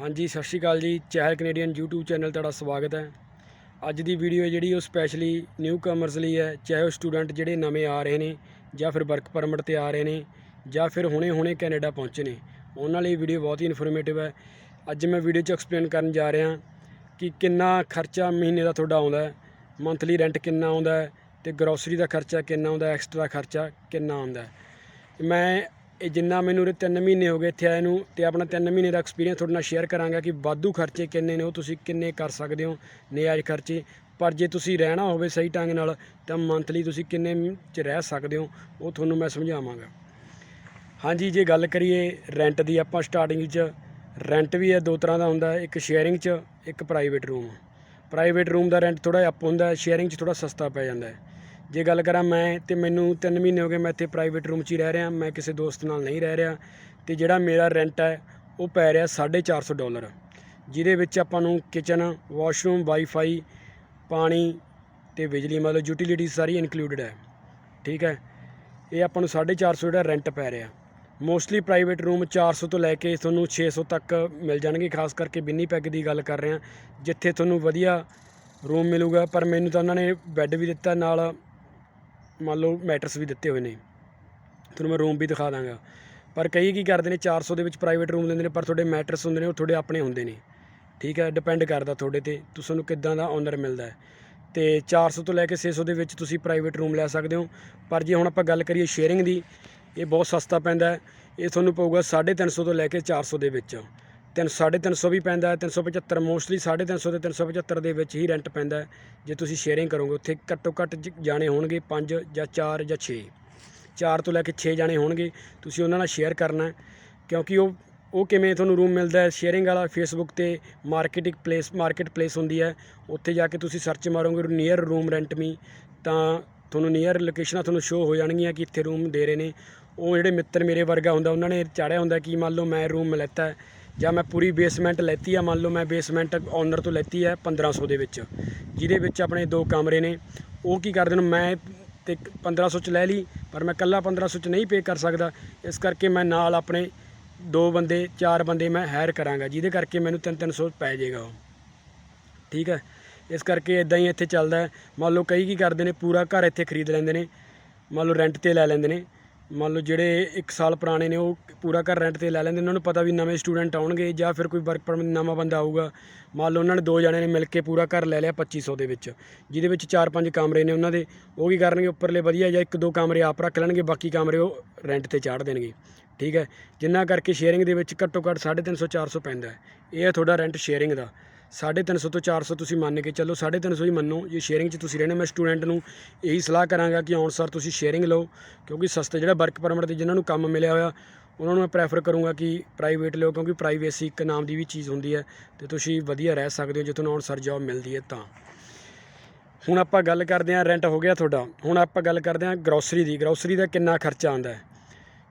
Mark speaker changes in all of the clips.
Speaker 1: ਹਾਂਜੀ, ਸਤਿ ਸ਼੍ਰੀ ਅਕਾਲ ਜੀ। ਚਹਿਲ ਕੈਨੇਡੀਅਨ YouTube ਚੈਨਲ ਤੁਹਾਡਾ ਸਵਾਗਤ ਹੈ। ਅੱਜ ਦੀ ਵੀਡੀਓ ਹੈ ਜਿਹੜੀ, ਉਹ ਸਪੈਸ਼ਲੀ ਨਿਊ ਕਮਰਸ ਲਈ ਹੈ। ਚਾਹੇ ਉਹ ਸਟੂਡੈਂਟ ਜਿਹੜੇ ਨਵੇਂ ਆ ਰਹੇ ਨੇ, ਜਾਂ ਫਿਰ ਵਰਕ ਪਰਮਿਟ ਤੇ ਆ ਰਹੇ ਨੇ, ਜਾਂ ਫਿਰ ਹੁਣੇ-ਹੁਣੇ ਕੈਨੇਡਾ ਪਹੁੰਚੇ ਨੇ। ਉਹਨਾਂ ਲਈ ਵੀਡੀਓ ਬਹੁਤ ਹੀ ਇਨਫੋਰਮੇਟਿਵ ਹੈ। ਅੱਜ ਮੈਂ ਵੀਡੀਓ 'ਚ ਐਕਸਪਲੇਨ ਕਰਨ ਜਾ ਰਿਹਾ ਕਿ ਕਿੰਨਾ ਖਰਚਾ ਮਹੀਨੇ ਦਾ ਤੁਹਾਡਾ ਆਉਂਦਾ ਹੈ ਮੰਥਲੀ ਰੈਂਟ ਕਿੰਨਾ ਆਉਂਦਾ ਹੈ, ਤੇ ਗਰੋਸਰੀ ਦਾ ਖਰਚਾ ਕਿੰਨਾ ਆਉਂਦਾ ਐਕਸਟਰਾ ਖਰਚਾ ਕਿੰਨਾ ਆਉਂਦਾ ਮੈਂ ਇਹ ਜਿੰਨਾ ਮੈਨੂੰ ਉਰੇ 3 ਮਹੀਨੇ ਹੋ ਗਏ ਇੱਥੇ ਆਏ ਨੂੰ ਤੇ ਆਪਣਾ 3 ਮਹੀਨੇ ਦਾ ਐਕਸਪੀਰੀਅੰਸ ਤੁਹਾਡੇ ਨਾਲ ਸ਼ੇਅਰ ਕਰਾਂਗਾ ਕਿ ਵਾਧੂ ਖਰਚੇ ਕਿੰਨੇ ਨੇ, ਉਹ ਤੁਸੀਂ ਕਿੰਨੇ ਕਰ ਸਕਦੇ ਹੋ ਨਿਆਜ਼ ਖਰਚੇ। ਪਰ ਜੇ ਤੁਸੀਂ ਰਹਿਣਾ ਹੋਵੇ ਸਹੀ ਢੰਗ ਨਾਲ, ਤਾਂ ਮੰਥਲੀ ਤੁਸੀਂ ਕਿੰਨੇ ਚ ਰਹਿ ਸਕਦੇ ਹੋ, ਉਹ ਤੁਹਾਨੂੰ ਮੈਂ ਸਮਝਾਵਾਂਗਾ। ਹਾਂਜੀ, ਜੇ ਗੱਲ ਕਰੀਏ ਰੈਂਟ ਦੀ, ਆਪਾਂ ਸਟਾਰਟਿੰਗ 'ਚ ਰੈਂਟ ਵੀ ਹੈ ਦੋ ਤਰ੍ਹਾਂ ਦਾ ਹੁੰਦਾ, ਇੱਕ ਸ਼ੇਅਰਿੰਗ 'ਚ, ਇੱਕ ਪ੍ਰਾਈਵੇਟ ਰੂਮ ਪ੍ਰਾਈਵੇਟ ਰੂਮ ਦਾ ਰੈਂਟ ਥੋੜਾ ਅਪ ਹੁੰਦਾ ਸ਼ੇਅਰਿੰਗ 'ਚ ਥੋੜਾ ਸਸਤਾ ਪੈ ਜਾਂਦਾ ਹੈ। ਜੇ ਗੱਲ ਕਰਾਂ ਮੈਂ ਤਾਂ ਮੈਨੂੰ ਤਿੰਨ ਮਹੀਨੇ ਹੋ ਗਏ ਮੈਂ ਇੱਥੇ ਪ੍ਰਾਈਵੇਟ ਰੂਮ 'ਚ ਹੀ ਰਹਿ ਰਿਹਾ, ਮੈਂ ਕਿਸੇ ਦੋਸਤ ਨਾਲ ਨਹੀਂ ਰਹਿ ਰਿਹਾ ਅਤੇ ਜਿਹੜਾ ਮੇਰਾ ਰੈਂਟ ਹੈ, ਉਹ ਪੈ ਰਿਹਾ 450 ਡਾਲਰ, ਜਿਹਦੇ ਵਿੱਚ ਆਪਾਂ ਨੂੰ ਕਿਚਨ ਵਾਸ਼ਰੂਮ ਵਾਈਫਾਈ ਪਾਣੀ ਅਤੇ ਬਿਜਲੀ ਮਤਲਬ ਯੂਟਿਲਿਟੀ ਸਾਰੀ ਇਨਕਲੂਡਡ ਹੈ, ਠੀਕ ਹੈ? ਇਹ ਆਪਾਂ ਨੂੰ 450 ਜਿਹੜਾ ਰੈਂਟ ਪੈ ਰਿਹਾ। ਮੋਸਟਲੀ ਪ੍ਰਾਈਵੇਟ ਰੂਮ 400 ਤੋਂ ਲੈ ਕੇ ਤੁਹਾਨੂੰ 600 ਤੱਕ ਮਿਲ ਜਾਣਗੇ, ਖਾਸ ਕਰਕੇ ਬਿੰਨੀ ਪੈਗ ਦੀ ਗੱਲ ਕਰ ਰਹੇ ਹਾਂ ਜਿੱਥੇ ਤੁਹਾਨੂੰ ਵਧੀਆ ਰੂਮ ਮਿਲੂਗਾ, ਪਰ ਮੈਨੂੰ ਤਾਂ ਉਹਨਾਂ ਨੇ ਬੈੱਡ ਵੀ ਦਿੱਤਾ ਨਾਲ ਮੰਨ ਲਓ ਮੈਟਰਸ ਵੀ ਦਿੱਤੇ ਹੋਏ ਨੇ। ਤੁਹਾਨੂੰ ਮੈਂ ਰੂਮ ਵੀ ਦਿਖਾ ਦਾਂਗਾ। ਪਰ ਕਈ ਕੀ ਕਰਦੇ ਨੇ 400 ਦੇ ਵਿੱਚ ਪ੍ਰਾਈਵੇਟ ਰੂਮ ਦਿੰਦੇ ਨੇ, ਪਰ ਤੁਹਾਡੇ ਮੈਟਰਸ ਹੁੰਦੇ ਨੇ, ਉਹ ਤੁਹਾਡੇ ਆਪਣੇ ਹੁੰਦੇ ਨੇ। ਠੀਕ ਹੈ ਡਿਪੈਂਡ ਕਰਦਾ ਤੁਹਾਡੇ ਤੇ ਤੁਹਾਨੂੰ ਕਿੱਦਾਂ ਦਾ ਓਨਰ ਮਿਲਦਾ ਹੈ। ਤੇ 400 ਤੋਂ ਲੈ ਕੇ 600 ਦੇ ਵਿੱਚ ਤੁਸੀਂ ਪ੍ਰਾਈਵੇਟ ਰੂਮ ਲੈ ਸਕਦੇ ਹੋ। ਪਰ ਜੇ ਹੁਣ ਆਪਾਂ ਗੱਲ ਕਰੀਏ ਸ਼ੇਅਰਿੰਗ ਦੀ, ਇਹ ਬਹੁਤ ਸਸਤਾ ਪੈਂਦਾ ਹੈ। ਇਹ ਤੁਹਾਨੂੰ ਪਊਗਾ 350 ਤੋਂ ਲੈ ਕੇ 400 ਦੇ ਵਿੱਚ। ਤਿੰਨ 350 ਵੀ ਪੈਂਦਾ ਹੈ 375 ਮੋਸਟਲੀ 350 ਤੇ 375 ਦੇ ਵਿੱਚ ਹੀ ਰੈਂਟ ਪੈਂਦਾ ਜੇ ਤੁਸੀਂ ਸ਼ੇਅਰਿੰਗ ਕਰੋਗੇ, ਉੱਥੇ ਘੱਟੋ ਘੱਟ ਜ- ਜਾਣੇ ਹੋਣਗੇ 5 ਜਾਂ 4 ਜਾਂ 6 4 ਤੋਂ ਲੈ ਕੇ 6 ਜਾਣੇ ਹੋਣਗੇ, ਤੁਸੀਂ ਉਹਨਾਂ ਨਾਲ ਸ਼ੇਅਰ ਕਰਨਾ ਕਿਉਂਕਿ ਉਹ ਉਹ ਕਿਵੇਂ ਤੁਹਾਨੂੰ ਰੂਮ ਮਿਲਦਾ ਹੈ ਸ਼ੇਅਰਿੰਗ ਵਾਲਾ ਫੇਸਬੁੱਕ ਤੇ ਮਾਰਕੀਟਿੰਗ ਪਲੇਸ ਮਾਰਕੀਟ ਪਲੇਸ ਹੁੰਦੀ ਹੈ, ਉੱਥੇ ਜਾ ਕੇ ਤੁਸੀਂ ਸਰਚ ਮਾਰੋਗੇ ਨੀਅਰ ਰੂਮ ਰੈਂਟ ਮੀ ਤਾਂ ਤੁਹਾਨੂੰ ਨੀਅਰ ਲੋਕੇਸ਼ਨਾਂ ਤੁਹਾਨੂੰ ਸ਼ੋ ਹੋ ਜਾਣਗੀਆਂ ਕਿ ਇੱਥੇ ਰੂਮ ਦੇ ਰਹੇ ਨੇ। ਉਹ ਜਿਹੜੇ ਮਿੱਤਰ ਮੇਰੇ ਵਰਗਾ ਹੁੰਦਾ, ਉਹਨਾਂ ਨੇ ਚਾੜਿਆ ਹੁੰਦਾ ਕਿ ਮੰਨ ਲਓ ਮੈਂ ਰੂਮ ਲੈਤਾ ਹੈ ਜਾਂ ਮੈਂ ਪੂਰੀ ਬੇਸਮੈਂਟ ਲੈਤੀ ਆ, ਮੰਨ ਲਓ ਮੈਂ ਬੇਸਮੈਂਟ ਓਨਰ ਤੋਂ ਲੈਤੀ ਹੈ 1500 ਦੇ ਵਿੱਚ, ਜਿਹਦੇ ਵਿੱਚ ਆਪਣੇ ਦੋ ਕਮਰੇ ਨੇ। ਉਹ ਕੀ ਕਰਦੇ ਨੇ, ਮੈਂ ਤੇ 1500 ਚ ਲੈ ਲਈ, ਪਰ ਮੈਂ ਇਕੱਲਾ 1500 ਚ ਨਹੀਂ ਪੇ ਕਰ ਸਕਦਾ। ਇਸ ਕਰਕੇ ਮੈਂ ਨਾਲ ਆਪਣੇ ਦੋ ਬੰਦੇ, ਚਾਰ ਬੰਦੇ ਮੈਂ ਹਾਇਰ ਕਰਾਂਗਾ, ਜਿਹਦੇ ਕਰਕੇ ਮੈਨੂੰ 3-300 ਪੈ ਜਾਏਗਾ ਉਹ। ਠੀਕ ਹੈ? ਇਸ ਕਰਕੇ ਇਦਾਂ ਹੀ ਇੱਥੇ ਚੱਲਦਾ ਮੰਨ ਲਓ ਕਈ ਕੀ ਕਰਦੇ ਨੇ, ਪੂਰਾ ਘਰ ਇੱਥੇ ਖਰੀਦ ਲੈਂਦੇ ਨੇ। ਮੰਨ ਲਓ ਰੈਂਟ ਤੇ ਲੈ ਲੈਂਦੇ ਨੇ। ਮੰਨ ਲਓ ਜਿਹੜੇ 1 ਸਾਲ ਪੁਰਾਣੇ ਨੇ, ਉਹ ਪੂਰਾ ਘਰ ਰੈਂਟ ਤੇ ਲੈ ਲੈਂਦੇ, ਉਹਨਾਂ ਨੂੰ ਪਤਾ ਵੀ ਨਵੇਂ ਸਟੂਡੈਂਟ ਆਉਣਗੇ ਜਾਂ ਫਿਰ ਕੋਈ ਵਰਕ ਪਰਮਿਟ ਨਵਾਂ ਬੰਦਾ ਆਊਗਾ। ਮੰਨ ਲਓ ਉਹਨਾਂ ਨੇ ਦੋ ਜਣਿਆਂ ਨੇ ਮਿਲ ਕੇ ਪੂਰਾ ਘਰ ਲੈ ਲਿਆ 2500 ਦੇ ਵਿੱਚ, ਜਿਹਦੇ ਵਿੱਚ 4-5 ਕਮਰੇ ਨੇ ਉਹਨਾਂ ਦੇ, ਉਹ ਕੀ ਕਰਨਗੇ ਉੱਪਰਲੇ ਵਧੀਆ ਜਾਂ ਇੱਕ ਦੋ ਕਮਰੇ ਆਪ ਰੱਖ ਲੈਣਗੇ, ਬਾਕੀ ਕਮਰੇ ਉਹ ਰੈਂਟ ਤੇ ਚਾੜ ਦੇਣਗੇ। ਠੀਕ ਹੈ, ਜਿੰਨਾ ਕਰਕੇ ਸ਼ੇਅਰਿੰਗ ਦੇ ਵਿੱਚ ਘੱਟੋ ਘੱਟ 350 400 ਪੈਂਦਾ ਇਹ ਹੈ ਤੁਹਾਡਾ ਰੈਂਟ ਸ਼ੇਅਰਿੰਗ ਦਾ। 350 ਤੋਂ 400 ਤੁਸੀਂ ਮੰਨ ਕੇ ਚੱਲੋ 350 ਹੀ ਮੰਨੋ, ਜੇ ਸ਼ੇਅਰਿੰਗ 'ਚ ਤੁਸੀਂ ਰਹਿਣਾ, ਮੈਂ ਸਟੂਡੈਂਟ ਨੂੰ ਇਹੀ ਸਲਾਹ ਕਰਾਂਗਾ ਕਿ ਆਉਣ ਸਰ ਤੁਸੀਂ ਸ਼ੇਅਰਿੰਗ ਲਓ, ਕਿਉਂਕਿ ਸਸਤੇ ਜਿਹੜਾ ਵਰਕ ਪਰਮਿਟ ਤੇ ਜਿਨ੍ਹਾਂ ਨੂੰ ਕੰਮ ਮਿਲਿਆ ਹੋਇਆ, ਉਹਨਾਂ ਨੂੰ ਮੈਂ ਪ੍ਰੈਫਰ ਕਰੂੰਗਾ ਕਿ ਪ੍ਰਾਈਵੇਟ ਲਓ, ਕਿਉਂਕਿ ਪ੍ਰਾਈਵੇਸੀ ਇੱਕ ਨਾਮ ਦੀ ਵੀ ਚੀਜ਼ ਹੁੰਦੀ ਹੈ ਤੇ ਤੁਸੀਂ ਵਧੀਆ ਰਹਿ ਸਕਦੇ ਹੋ ਜੇ ਤੁਹਾਨੂੰ ਆਉਣ ਸਰ ਜੌਬ ਮਿਲਦੀ ਹੈ ਤਾਂ। ਹੁਣ ਆਪਾਂ ਗੱਲ ਕਰਦੇ ਹਾਂ ਰੈਂਟ ਹੋ ਗਿਆ ਤੁਹਾਡਾ। ਹੁਣ ਆਪਾਂ ਗੱਲ ਕਰਦੇ ਹਾਂ ਗਰੋਸਰੀ ਦੀ। ਗਰੋਸਰੀ ਦਾ ਕਿੰਨਾ ਖਰਚਾ ਆਉਂਦਾ ਹੈ?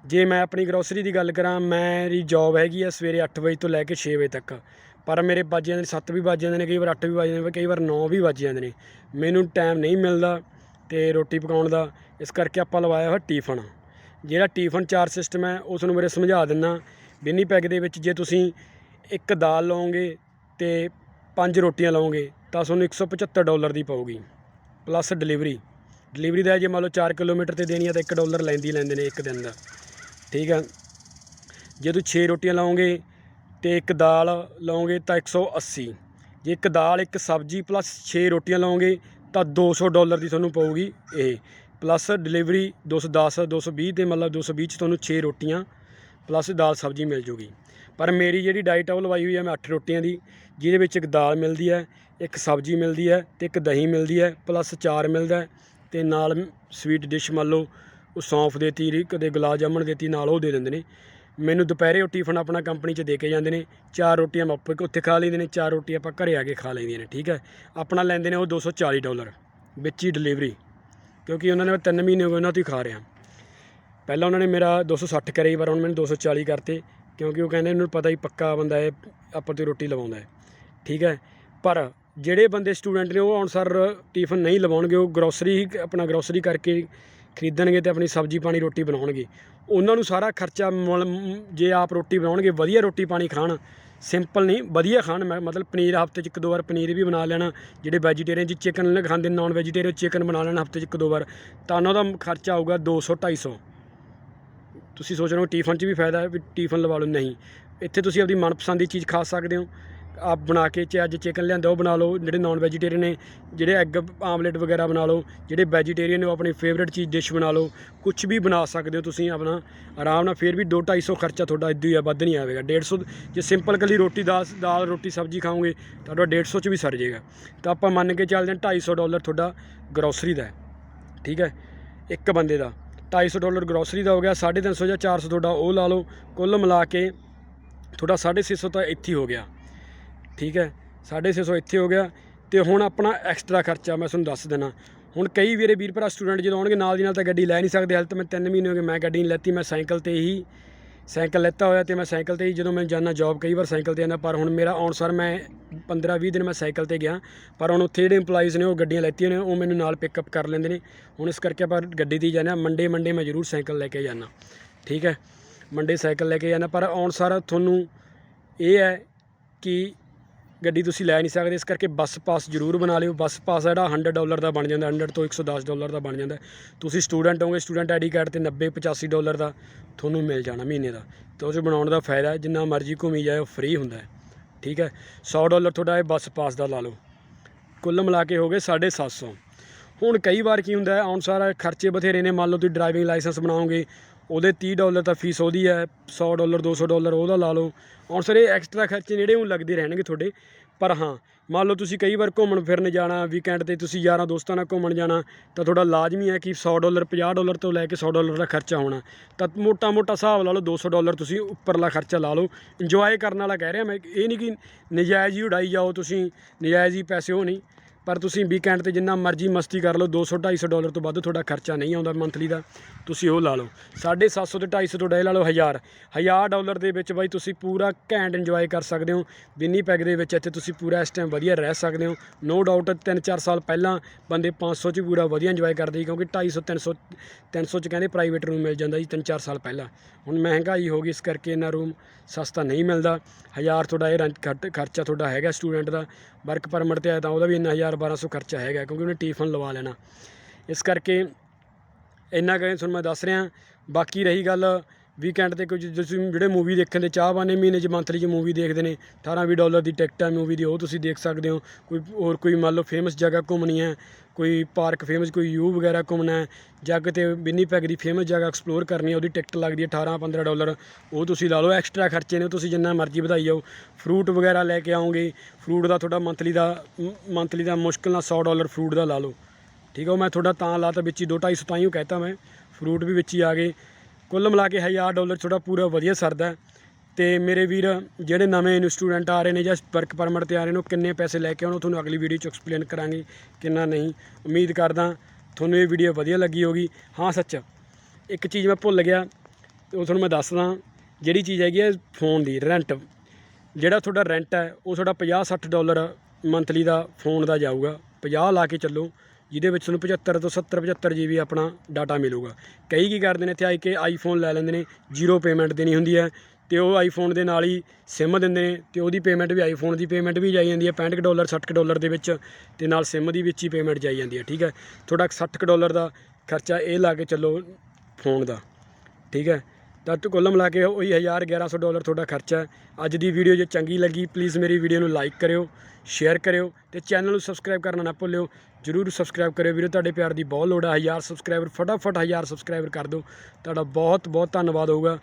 Speaker 1: ਜੇ ਮੈਂ ਆਪਣੀ ਗਰੋਸਰੀ ਦੀ ਗੱਲ ਕਰਾਂ ਮੇਰੀ ਜੌਬ ਹੈਗੀ ਆ ਸਵੇਰੇ 8 ਵਜੇ ਤੋਂ ਲੈ ਕੇ 6 ਵਜੇ ਤੱਕ। ਪਰ ਮੇਰੇ ਵੱਜ ਜਾਂਦੇ ਨੇ 7 ਵੀ ਵੱਜ ਜਾਂਦੇ ਨੇ, ਕਈ ਵਾਰ 8 ਵੀ ਵੱਜ ਜਾਂਦੇ ਨੇ, ਕਈ ਵਾਰ 9 ਵੀ ਵੱਜ ਜਾਂਦੇ ਨੇ। ਮੈਨੂੰ ਟਾਈਮ ਨਹੀਂ ਮਿਲਦਾ ਤੇ ਰੋਟੀ ਪਕਾਉਣ ਦਾ, ਇਸ ਕਰਕੇ ਆਪਾਂ ਲਵਾਇਆ ਹੋਇਆ ਟੀਫਨ। ਜਿਹੜਾ ਟੀਫਨ ਚਾਰ ਸਿਸਟਮ ਹੈ ਉਸ ਨੂੰ ਮੇਰੇ ਸਮਝਾ ਦਿੰਨਾ ਬਿੰਨੀ ਪੈਕ ਦੇ ਵਿੱਚ ਜੇ ਤੁਸੀਂ ਇੱਕ ਦਾਲ ਲਓਗੇ ਤੇ ਪੰਜ ਰੋਟੀਆਂ ਲਓਗੇ ਤਾਂ ਤੁਹਾਨੂੰ 175 ਡਾਲਰ ਦੀ ਪਊਗੀ ਪਲੱਸ ਡਿਲੀਵਰੀ ਡਿਲੀਵਰੀ ਦਾ ਜੇ ਮੰਨ ਲਓ 4 ਕਿਲੋਮੀਟਰ ਤੇ ਦੇਣੀ ਆ, ਤਾਂ 1 ਡਾਲਰ ਲੈਂਦੀ ਲੈਂਦੇ ਨੇ ਇੱਕ ਦਿਨ ਦਾ। ਠੀਕ ਆ? ਜੇ ਤੁਸੀਂ 6 ਰੋਟੀਆਂ ਲਾਓਗੇ ਅਤੇ ਇੱਕ ਦਾਲ ਲਾਓਗੇ ਤਾਂ 180 ਜੇ ਇੱਕ ਦਾਲ ਇੱਕ ਸਬਜ਼ੀ ਪਲੱਸ 6 ਰੋਟੀਆਂ ਲਓਗੇ ਤਾਂ 200 ਡਾਲਰ ਦੀ ਤੁਹਾਨੂੰ ਪਊਗੀ ਇਹ। ਪਲੱਸ ਡਿਲੀਵਰੀ 210 220 ਤੇ ਮਤਲਬ 220 ਚ ਤੁਹਾਨੂੰ 6 ਰੋਟੀਆਂ ਪਲੱਸ ਦਾਲ ਸਬਜ਼ੀ ਮਿਲ ਜੂਗੀ। ਪਰ ਮੇਰੀ ਜਿਹੜੀ ਡਾਈਟ ਆ ਉਹ ਲਵਾਈ ਹੋਈ ਹੈ ਮੈਂ 8 ਰੋਟੀਆਂ ਦੀ, ਜਿਹਦੇ ਵਿੱਚ ਇੱਕ ਦਾਲ ਮਿਲਦੀ ਹੈ ਇੱਕ ਸਬਜ਼ੀ ਮਿਲਦੀ ਹੈ ਤੇ ਇੱਕ ਦਹੀਂ ਮਿਲਦੀ ਹੈ ਪਲੱਸ ਚਾਰ ਮਿਲਦਾ ਹੈ ਤੇ ਨਾਲ ਸਵੀਟ ਡਿਸ਼ ਮੰਨ ਲਓ, ਉਹ ਸੌਂਫ ਦੇਤੀ ਰੀ ਕਦੇ ਗੁਲਾਬ ਜਾਮਣ ਦੇਤੀ ਨਾਲ ਉਹ ਦੇ ਦਿੰਦੇ ਨੇ। ਮੈਨੂੰ ਦੁਪਹਿਰੇ ਉਹ ਟਿਫਨ ਆਪਣਾ ਕੰਪਨੀ 'ਚ ਦੇ ਕੇ ਜਾਂਦੇ ਨੇ, ਚਾਰ ਰੋਟੀਆਂ ਮੈਂ ਉੱਪਰ ਉੱਥੇ ਖਾ ਲੈਂਦੇ ਨੇ, ਚਾਰ ਰੋਟੀਆਂ ਆਪਾਂ ਘਰੇ ਆ ਕੇ ਖਾ ਲੈਂਦੀਆਂ ਨੇ, ਠੀਕ ਹੈ। ਆਪਣਾ ਲੈਂਦੇ ਨੇ ਉਹ 240 ਡਾਲਰ ਵਿੱਚ ਹੀ ਡਿਲੀਵਰੀ ਕਿਉਂਕਿ ਉਹਨਾਂ ਨੇ ਮੈਂ ਤਿੰਨ ਮਹੀਨੇ ਹੋ ਗਏ ਉਹਨਾਂ ਤੋਂ ਹੀ ਖਾ ਰਿਹਾ। ਪਹਿਲਾਂ ਉਹਨਾਂ ਨੇ ਮੇਰਾ 260 ਕਰੇ ਹੀ ਪਰ ਹੁਣ ਮੈਨੂੰ 240 ਕਰਤੇ, ਕਿਉਂਕਿ ਉਹ ਕਹਿੰਦੇ ਇਹਨੂੰ ਪਤਾ ਹੀ ਪੱਕਾ ਬੰਦਾ ਹੈ, ਆਪਾਂ ਤੋਂ ਰੋਟੀ ਲਵਾਉਂਦਾ ਹੈ, ਠੀਕ ਹੈ। ਪਰ ਜਿਹੜੇ ਬੰਦੇ ਸਟੂਡੈਂਟ ਨੇ ਉਹ ਅਨਸਰ ਟਿਫਨ ਨਹੀਂ ਲਵਾਉਣਗੇ, ਉਹ ਗਰੋਸਰੀ ਆਪਣਾ ਗਰੋਸਰੀ ਕਰਕੇ ਖਰੀਦਣਗੇ ਤੇ ਆਪਣੀ ਸਬਜ਼ੀ ਪਾਣੀ ਰੋਟੀ ਬਣਾਉਣਗੇ। ਉਹਨਾਂ ਨੂੰ ਸਾਰਾ ਖਰਚਾ ਮੁੱਲ- ਜੇ ਆਪ ਰੋਟੀ ਬਣਾਉਣਗੇ, ਵਧੀਆ ਰੋਟੀ ਪਾਣੀ ਖਾਣ। ਸਿੰਪਲ ਨਹੀਂ, ਵਧੀਆ ਖਾਣ। ਮੈਂ ਮਤਲਬ ਪਨੀਰ ਹਫ਼ਤੇ 'ਚ ਇੱਕ ਦੋ ਵਾਰ ਪਨੀਰ ਵੀ ਬਣਾ ਲੈਣਾ। ਜਿਹੜੇ ਵੈਜੀਟੇਰੀਅਨ ਜੀ ਚਿਕਨ ਖਾਂਦੇ ਨਾਨ ਵੈਜੀਟੇਰੀਅਨ ਚਿਕਨ ਬਣਾ ਲੈਣਾ ਹਫ਼ਤੇ 'ਚ ਇੱਕ ਦੋ ਵਾਰ। ਤਾਂ ਉਹਨਾਂ ਦਾ ਖਰਚਾ ਆਊਗਾ 200 250 ਤੁਸੀਂ ਸੋਚ ਰਹੇ ਹੋ ਟੀਫਨ 'ਚ ਵੀ ਫਾਇਦਾ ਹੈ ਵੀ ਟੀਫਨ ਲਵਾ ਲਓ। ਨਹੀਂ। ਇੱਥੇ ਤੁਸੀਂ ਆਪਣੀ ਮਨਪਸੰਦ ਦੀ ਚੀਜ਼ ਖਾ ਸਕਦੇ ਹੋ। ਆਪ ਬਣਾ ਕੇ ਚਾਹੇ ਅੱਜ ਚਿਕਨ ਲਿਆਂਦਾ, ਉਹ ਬਣਾ ਲਓ। ਜਿਹੜੇ ਨਾਨ ਵੈਜੀਟੇਰੀਅਨ ਨੇ, ਜਿਹੜੇ ਐਗ ਆਮਲੇਟ ਵਗੈਰਾ ਬਣਾ ਲਓ, ਜਿਹੜੇ ਵੈਜੀਟੇਰੀਅਨ ਨੇ, ਉਹ ਆਪਣੀ ਫੇਵਰੇਟ ਚੀਜ਼ ਡਿਸ਼ ਬਣਾ ਲਓ। ਕੁਝ ਵੀ ਬਣਾ ਸਕਦੇ ਹੋ ਤੁਸੀਂ ਆਪਣਾ। ਆਰਾਮ ਨਾਲ ਫਿਰ ਵੀ 2 250 ਖਰਚਾ ਤੁਹਾਡਾ ਇਦਾਂ ਹੀ ਆ, ਵੱਧ ਨਹੀਂ ਆਵੇਗਾ। 150 ਜੇ ਸਿੰਪਲ ਕੱਲੀ ਰੋਟੀ, ਦਾਲ ਦਾਲ, ਰੋਟੀ, ਸਬਜ਼ੀ ਖਾਓਗੇ, ਤਾਂ ਤੁਹਾਡਾ 150 ਚ ਵੀ ਸਰ ਜਾਏਗਾ। ਤਾਂ ਆਪਾਂ ਮੰਨ ਕੇ ਚੱਲਦੇ ਹਾਂ 250 ਡਾਲਰ ਤੁਹਾਡਾ ਗਰੋਸਰੀ ਦਾ ਠੀਕ ਹੈ? ਇੱਕ ਬੰਦੇ ਦਾ। 250 ਡਾਲਰ ਗਰੋਸਰੀ ਦਾ ਹੋ ਗਿਆ 350 ਜਾਂ 400 ਤੁਹਾਡਾ ਉਹ ਲਾ ਲਓ। ਕੁੱਲ ਮਿਲਾ ਕੇ ਤੁਹਾਡਾ 650 ਤਾਂ ਇੱਥੇ ਹੀ ਹੋ ਗਿਆ। ਠੀਕ ਹੈ 650 ਇੱਥੇ ਹੋ ਗਿਆ ਤੇ ਹੁਣ ਆਪਣਾ ਐਕਸਟਰਾ ਖਰਚਾ ਮੈਂ ਤੁਹਾਨੂੰ ਦੱਸ ਦੇਣਾ ਹੁਣ ਕਈ ਵੀਰੇ ਵੀਰ ਭਰਾ ਸਟੂਡੈਂਟ ਜਦੋਂ ਆਉਣਗੇ, ਨਾਲ ਦੀ ਨਾਲ ਤਾਂ ਗੱਡੀ ਲੈ ਨਹੀਂ ਸਕਦੇ, ਹਾਲੇ ਤਾਂ ਮੈਂ 3 ਮਹੀਨੇ ਹੋ ਗਏ ਮੈਂ ਗੱਡੀ ਨਹੀਂ ਲੈਤੀ, ਮੈਂ ਸਾਈਕਲ ਤੇ ਹੀ, ਸਾਈਕਲ ਲੈਤਾ ਹੋਇਆ ਤੇ ਮੈਂ ਸਾਈਕਲ ਤੇ ਹੀ ਜਦੋਂ ਮੈਂ ਜਾਂਦਾ ਜੌਬ ਕਈ ਵਾਰ ਸਾਈਕਲ ਤੇ ਜਾਂਦਾ ਪਰ ਹੁਣ ਮੇਰਾ ਆਉਣ ਸਰ ਮੈਂ 15 20 ਦਿਨ ਮੈਂ ਸਾਈਕਲ ਤੇ ਗਿਆ, ਪਰ ਹੁਣ ਉੱਥੇ ਜਿਹੜੇ EMPLOYEES ਨੇ ਉਹ ਗੱਡੀਆਂ ਲੈਤੀਆਂ ਨੇ, ਉਹ ਮੈਨੂੰ ਨਾਲ ਪਿਕਅਪ ਕਰ ਲੈਂਦੇ ਨੇ। ਹੁਣ ਇਸ ਕਰਕੇ ਆਪਾਂ ਗੱਡੀ ਤੇ ਹੀ ਜਾਂਦੇ ਹਾਂ ਮੰਡੇ ਮੰਡੇ ਮੈਂ ਜ਼ਰੂਰ ਸਾਈਕਲ ਲੈ ਕੇ ਜਾਂਦਾ ਠੀਕ ਹੈ ਮੰਡੇ ਸਾਈਕਲ ਲੈ ਕੇ ਜਾਂਦਾ ਪਰ ਆਉਣ ਸਾਰ ਤੁਹਾਨੂੰ ਇਹ ਹੈ ਕਿ ਗੱਡੀ ਤੁਸੀਂ ਲੈ ਨਹੀਂ ਸਕਦੇ ਇਸ ਕਰਕੇ ਬੱਸ ਪਾਸ ਜ਼ਰੂਰ ਬਣਾ ਲਿਓ। ਬੱਸ ਪਾਸ ਜਿਹੜਾ 100 ਡਾਲਰ ਦਾ ਬਣ ਜਾਂਦਾ 100 ਤੋਂ 110 ਡਾਲਰ ਦਾ ਬਣ ਜਾਂਦਾ। ਤੁਸੀਂ ਸਟੂਡੈਂਟ ਹੋਗੇ ਸਟੂਡੈਂਟ ਆਈਡੀ ਕਾਰਡ ਤੇ 90 85 ਡਾਲਰ ਦਾ ਤੁਹਾਨੂੰ ਮਿਲ ਜਾਣਾ ਮਹੀਨੇ ਦਾ। ਤੇ ਉਹ 'ਚ ਬਣਾਉਣ ਦਾ ਫਾਇਦਾ ਹੈ, ਜਿੰਨਾ ਮਰਜ਼ੀ ਘੁੰਮੀ ਜਾਏ ਉਹ ਫ੍ਰੀ ਹੁੰਦਾ ਹੈ। ਠੀਕ ਹੈ? 100 ਡਾਲਰ ਤੁਹਾਡਾ ਇਹ ਬੱਸ ਪਾਸ ਦਾ ਲਾ ਲਓ। ਕੁੱਲ ਮਿਲਾ ਕੇ ਹੋ ਗਏ 750 ਹੁਣ ਕਈ ਵਾਰ ਕੀ ਹੁੰਦਾ ਹੈ ਆਉਣ ਸਾਰਾ ਖਰਚੇ ਬਥੇਰੇ ਨੇ ਮੰਨ ਲਓ ਤੁਸੀਂ ਡਰਾਈਵਿੰਗ ਲਾਇਸੈਂਸ ਬਣਾਓਗੇ ਉਹਦੇ 30 ਡਾਲਰ ਤਾਂ ਫੀਸ ਉਹਦੀ ਹੈ 100 ਡਾਲਰ 200 ਡਾਲਰ ਉਹਦਾ ਲਾ ਲਓ। ਔਰ ਸਰ, ਇਹ ਐਕਸਟਰਾ ਖਰਚੇ ਜਿਹੜੇ ਉਹ ਲੱਗਦੇ ਰਹਿਣਗੇ ਤੁਹਾਡੇ, ਪਰ ਹਾਂ, ਮੰਨ ਲਓ ਤੁਸੀਂ ਕਈ ਵਾਰ ਘੁੰਮਣ ਫਿਰਨ ਜਾਣਾ ਵੀਕਐਂਡ ਤੇ ਤੁਸੀਂ ਯਾਰਾਂ ਦੋਸਤਾਂ ਨਾਲ ਘੁੰਮਣ ਜਾਣਾ, ਤਾਂ ਤੁਹਾਡਾ ਲਾਜ਼ਮੀ ਹੈ ਕਿ 100 ਡਾਲਰ 50 ਡਾਲਰ ਤੋਂ ਲੈ ਕੇ 100 ਡਾਲਰ ਦਾ ਖਰਚਾ ਹੋਣਾ। ਤਾਂ ਮੋਟਾ ਮੋਟਾ ਹਿਸਾਬ ਲਾ ਲਓ 200 ਡਾਲਰ ਤੁਸੀਂ ਉੱਪਰਲਾ ਖਰਚਾ ਲਾ ਲਓ। ਇੰਜੋਏ ਕਰਨ ਵਾਲਾ ਕਹਿ ਰਿਹਾ ਮੈਂ, ਇਹ ਨਹੀਂ ਕਿ ਨਜਾਇਜ਼ ਹੀ ਉਡਾਈ ਜਾਓ ਤੁਸੀਂ, ਨਜਾਇਜ਼ ਹੀ ਪੈਸੇ ਹੋ ਨਹੀਂ। ਪਰ ਤੁਸੀਂ ਵੀਕਐਂਡ ਤੇ ਜਿੰਨਾ ਮਰਜ਼ੀ ਮਸਤੀ ਕਰ ਲਓ 200 250 ਡਾਲਰ ਤੋਂ ਵੱਧ ਤੁਹਾਡਾ ਖਰਚਾ ਨਹੀਂ ਆਉਂਦਾ ਮੰਥਲੀ ਦਾ। ਤੁਸੀਂ ਉਹ ਲਾ ਲਓ। 750 ਤੇ 250 ਤੋਂ ਡੇ ਲਾ ਲਓ 1000 1000 ਡਾਲਰ ਦੇ ਵਿੱਚ ਬਾਈ ਤੁਸੀਂ ਪੂਰਾ ਘੈਂਟ ਇੰਜੋਏ ਕਰ ਸਕਦੇ ਹੋ। ਬਿੰਨੀ ਪੈਗ ਦੇ ਵਿੱਚ ਇੱਥੇ ਤੁਸੀਂ ਪੂਰਾ ਇਸ ਟਾਈਮ ਵਧੀਆ ਰਹਿ ਸਕਦੇ ਹੋ। ਨੋ ਡਾਊਟ 3-4 ਸਾਲ ਪਹਿਲਾਂ ਬੰਦੇ 500 ਚ ਪੂਰਾ ਵਧੀਆ ਇੰਜੋਏ ਕਰਦੇ ਸੀ, ਕਿਉਂਕਿ 250 300 300 ਚ ਕਹਿੰਦੇ ਪ੍ਰਾਈਵੇਟ ਰੂਮ ਮਿਲ ਜਾਂਦਾ ਜੀ 3-4 ਸਾਲ ਪਹਿਲਾਂ। ਹੁਣ ਮਹਿੰਗਾਈ ਹੋ ਗਈ, ਇਸ ਕਰਕੇ ਇਹਨਾਂ ਰੂਮ ਸਸਤਾ ਨਹੀਂ ਮਿਲਦਾ। 1000 ਤੁਹਾਡਾ ਇਹ ਰੈਂਟ ਖਰਚਾ ਤੁਹਾਡਾ ਹੈਗਾ ਸਟੂਡੈਂਟ ਦਾ। ਵਰਕ ਪਰਮਿਟ ਤੇ ਆਇਆ ਤਾਂ ਉਹਦਾ ਵੀ ਇੰਨਾ 1000 1200 ਖਰਚਾ ਹੈਗਾ, ਕਿਉਂਕਿ ਉਹਨੇ ਟੀਫਨ ਲਵਾ ਲੈਣਾ। ਇਸ ਕਰਕੇ ਇੰਨਾ ਕਹੇ ਤੁਹਾਨੂੰ ਮੈਂ ਦੱਸ ਰਿਹਾ। ਬਾਕੀ ਰਹੀ ਗੱਲ ਵੀਕਐਂਡ ਤੇ ਕੁਝ ਤੁਸੀਂ ਜਿਹੜੇ ਮੂਵੀ ਦੇਖਣ ਦੇ ਚਾਹਵਾਨੇ ਮਹੀਨੇ 'ਚ ਮੰਥਲੀ 'ਚ ਮੂਵੀ ਦੇਖਦੇ ਨੇ 18 20 ਡਾਲਰ ਦੀ ਟਿਕਟ ਹੈ ਮੂਵੀ ਦੀ, ਉਹ ਤੁਸੀਂ ਦੇਖ ਸਕਦੇ ਹੋ। ਕੋਈ ਹੋਰ ਕੋਈ ਮੰਨ ਲਓ ਫੇਮਸ ਜਗ੍ਹਾ ਘੁੰਮਣੀ ਹੈ, ਕੋਈ ਪਾਰਕ ਫੇਮਸ ਕੋਈ ਯੂ ਵਗੈਰਾ ਘੁੰਮਣਾ ਹੈ ਜਾਂ ਕਿਤੇ ਬਿੰਨੀ ਪੈਗ ਦੀ ਫੇਮਸ ਜਗ੍ਹਾ ਐਕਸਪਲੋਰ ਕਰਨੀ ਹੈ, ਉਹਦੀ ਟਿਕਟ ਲੱਗਦੀ ਹੈ 18 15 ਡਾਲਰ ਉਹ ਤੁਸੀਂ ਲਾ ਲਓ ਐਕਸਟਰਾ ਖਰਚੇ ਨੇ ਤੁਸੀਂ ਜਿੰਨਾ ਮਰਜ਼ੀ ਵਧਾਈ ਜਾਓ ਫਰੂਟ ਵਗੈਰਾ ਲੈ ਕੇ ਆਉਂਗੇ ਫਰੂਟ ਦਾ ਤੁਹਾਡਾ ਮੰਥਲੀ ਦਾ ਮੰਥਲੀ ਦਾ ਮੁਸ਼ਕਿਲ ਨਾਲ 100 ਡਾਲਰ ਫਰੂਟ ਦਾ ਲਾ ਲਓ। ਠੀਕ ਹੈ ਉਹ ਮੈਂ ਤੁਹਾਡਾ ਤਾਂ ਲਾਤਾ ਵਿੱਚ ਹੀ 2 250 ਤਾਂ ਹੀ ਕਹਿਤਾ ਮੈਂ। ਫਰੂਟ ਵੀ ਵਿੱਚ ਹੀ ਆ ਗਏ। ਕੁੱਲ ਮਿਲਾ ਕੇ 1000 ਡਾਲਰ ਤੁਹਾਡਾ ਪੂਰਾ ਵਧੀਆ ਸਰਦਾ ਹੈ। ਤੇ ਮੇਰੇ ਵੀਰ, ਜਿਹੜੇ ਨਵੇਂ ਸਟੂਡੈਂਟ ਆ ਰਹੇ ਨੇ ਜਾਂ ਵਰਕ ਪਰਮਿਟ ਤੇ ਆ ਰਹੇ ਨੇ, ਉਹ ਕਿੰਨੇ ਪੈਸੇ ਲੈ ਕੇ ਆਉਣ, ਉਹ ਤੁਹਾਨੂੰ ਅਗਲੀ ਵੀਡੀਓ 'ਚ ਐਕਸਪਲੇਨ ਕਰਾਂਗੇ ਕਿੰਨਾ ਨਹੀਂ। ਉਮੀਦ ਕਰਦਾ ਤੁਹਾਨੂੰ ਇਹ ਵੀਡੀਓ ਵਧੀਆ ਲੱਗੀ ਹੋਗੀ ਹਾਂ, ਸੱਚ, ਇੱਕ ਚੀਜ਼ ਮੈਂ ਭੁੱਲ ਗਿਆ, ਉਹ ਤੁਹਾਨੂੰ ਮੈਂ ਦੱਸਦਾ, ਜਿਹੜੀ ਚੀਜ਼ ਹੈਗੀ ਹੈ ਫੋਨ ਦੀ ਰੈਂਟ ਜਿਹੜਾ ਤੁਹਾਡਾ ਰੈਂਟ ਹੈ, ਉਹ ਤੁਹਾਡਾ 50 60 ਡਾਲਰ ਮੰਥਲੀ ਦਾ ਫੋਨ ਦਾ ਜਾਊਗਾ। 50 ਲਾ ਕੇ ਚੱਲੋ ਜਿਹਦੇ ਵਿੱਚ ਤੁਹਾਨੂੰ 75 ਤੋਂ 70 75 ਜੀਬੀ ਆਪਣਾ ਡਾਟਾ ਮਿਲੂਗਾ। ਕਈ ਕੀ ਕਰਦੇ ਨੇ, ਇੱਥੇ ਆਈ ਕੇ ਆਈਫੋਨ ਲੈ ਲੈਂਦੇ ਨੇ ਜ਼ੀਰੋ ਪੇਮੈਂਟ ਦੇਣੀ ਹੁੰਦੀ ਹੈ। ਤੇ ਉਹ ਆਈਫੋਨ ਦੇ ਨਾਲ ਹੀ ਸਿਮ ਦਿੰਦੇ ਨੇ, ਤੇ ਉਹਦੀ ਪੇਮੈਂਟ ਵੀ ਆਈਫੋਨ ਦੀ ਪੇਮੈਂਟ ਵੀ ਜਾਈ ਜਾਂਦੀ ਹੈ 65 ਕੁ ਡਾਲਰ 60 ਕੁ ਡਾਲਰ ਦੇ ਵਿੱਚ, ਤੇ ਨਾਲ ਸਿਮ ਦੀ ਵਿੱਚ ਹੀ ਪੇਮੈਂਟ ਜਾਈ ਜਾਂਦੀ ਹੈ, ਠੀਕ ਹੈ। ਤੁਹਾਡਾ 60 ਕੁ ਡਾਲਰ ਦਾ ਖਰਚਾ ਇਹ ਲਾ ਕੇ ਚੱਲੋ ਫੋਨ ਦਾ, ਠੀਕ ਹੈ। ਤਾਂ ਤੁ ਕੁੱਲ ਮਿਲਾ ਕੇ ਉਹੀ 1000 1100 ਡਾਲਰ ਤੁਹਾਡਾ ਖਰਚਾ ਹੈ। ਅੱਜ ਦੀ ਵੀਡੀਓ ਜੇ ਚੰਗੀ ਲੱਗੀ ਪਲੀਜ਼ ਮੇਰੀ ਵੀਡੀਓ ਨੂੰ ਲਾਈਕ ਕਰਿਓ ਸ਼ੇਅਰ ਕਰਿਓ ਤੇ ਚੈਨਲ ਨੂੰ ਸਬਸਕ੍ਰਾਈਬ ਕਰਨਾ ਨਾ ਭੁੱਲਿਓ। ਜਰੂਰ ਸਬਸਕ੍ਰਾਈਬ ਕਰਿਓ ਵੀਰੋ, ਤੁਹਾਡੇ ਪਿਆਰ ਦੀ ਬਹੁਤ ਲੋੜ ਹੈ। 1000 ਸਬਸਕ੍ਰਾਈਬਰ ਫਟਾਫਟ 1000 ਸਬਸਕ੍ਰਾਈਬਰ ਕਰ ਦਿਓ। ਤੁਹਾਡਾ ਬਹੁਤ ਬਹੁਤ ਧੰਨਵਾਦ ਹੋਊਗਾ।